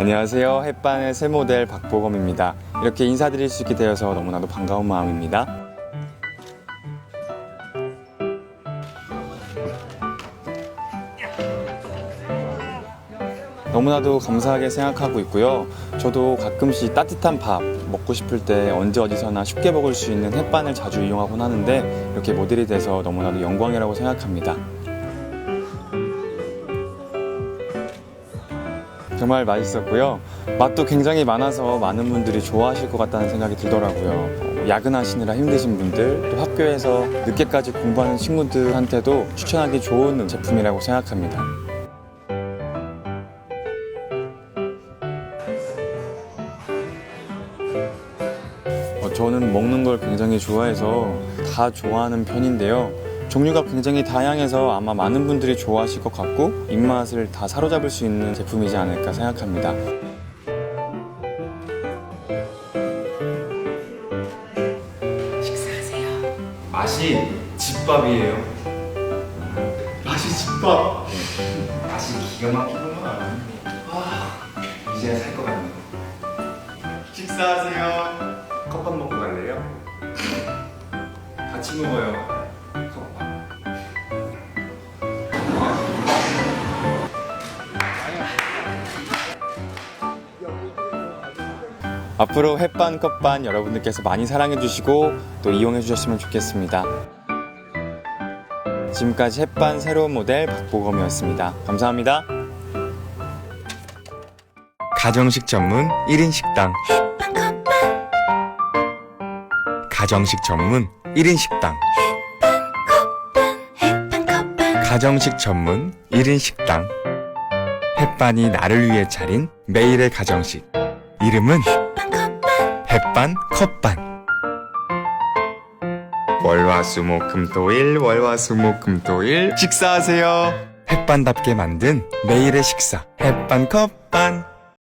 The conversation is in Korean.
안녕하세요. 햇반의 새 모델 박보검입니다. 이렇게 인사드릴 수 있게 되어서 너무나도 반가운 마음입니다. 너무나도 감사하게 생각하고 있고요. 저도 가끔씩 따뜻한 밥 먹고 싶을 때 언제 어디서나 쉽게 먹을 수 있는 햇반을 자주 이용하곤 하는데 이렇게 모델이 돼서 너무나도 영광이라고 생각합니다. 정말 맛있었고요. 맛도 굉장히 많아서 많은 분들이 좋아하실 것 같다는 생각이 들더라고요. 어, 야근하시느라 힘드신 분들, 또 학교에서 늦게까지 공부하는 친구들한테도 추천하기 좋은 제품이라고 생각합니다. 어, 저는 먹는 걸 굉장히 좋아해서 다 좋아하는 편인데요. 종류가 굉장히 다양해서 아마 많은 분들이 좋아하실 것 같고 입맛을 다 사로잡을 수 있는 제품이지 않을까 생각합니다. 식사하세요. 맛이 집밥이에요. 맛이 집밥. 맛이 기가 막히구만. 아, 이제야 살 것 같네요. 식사하세요. 컵밥 먹고 갈래요? 같이 먹어요. 앞으로 햇반 컵반 여러분들께서 많이 사랑해 주시고 또 이용해 주셨으면 좋겠습니다. 지금까지 햇반 새로운 모델 박보검이었습니다. 감사합니다. 가정식 전문 1인 식당. 가정식 전문 1인 식당. 가정식 전문 1인 식당. 햇반이 나를 위해 차린 매일의 가정식. 이름은 햇반 컵반. 월화수목금토일 월화수목금토일. 식사하세요. 햇반답게 만든 매일의 식사. 햇반 컵반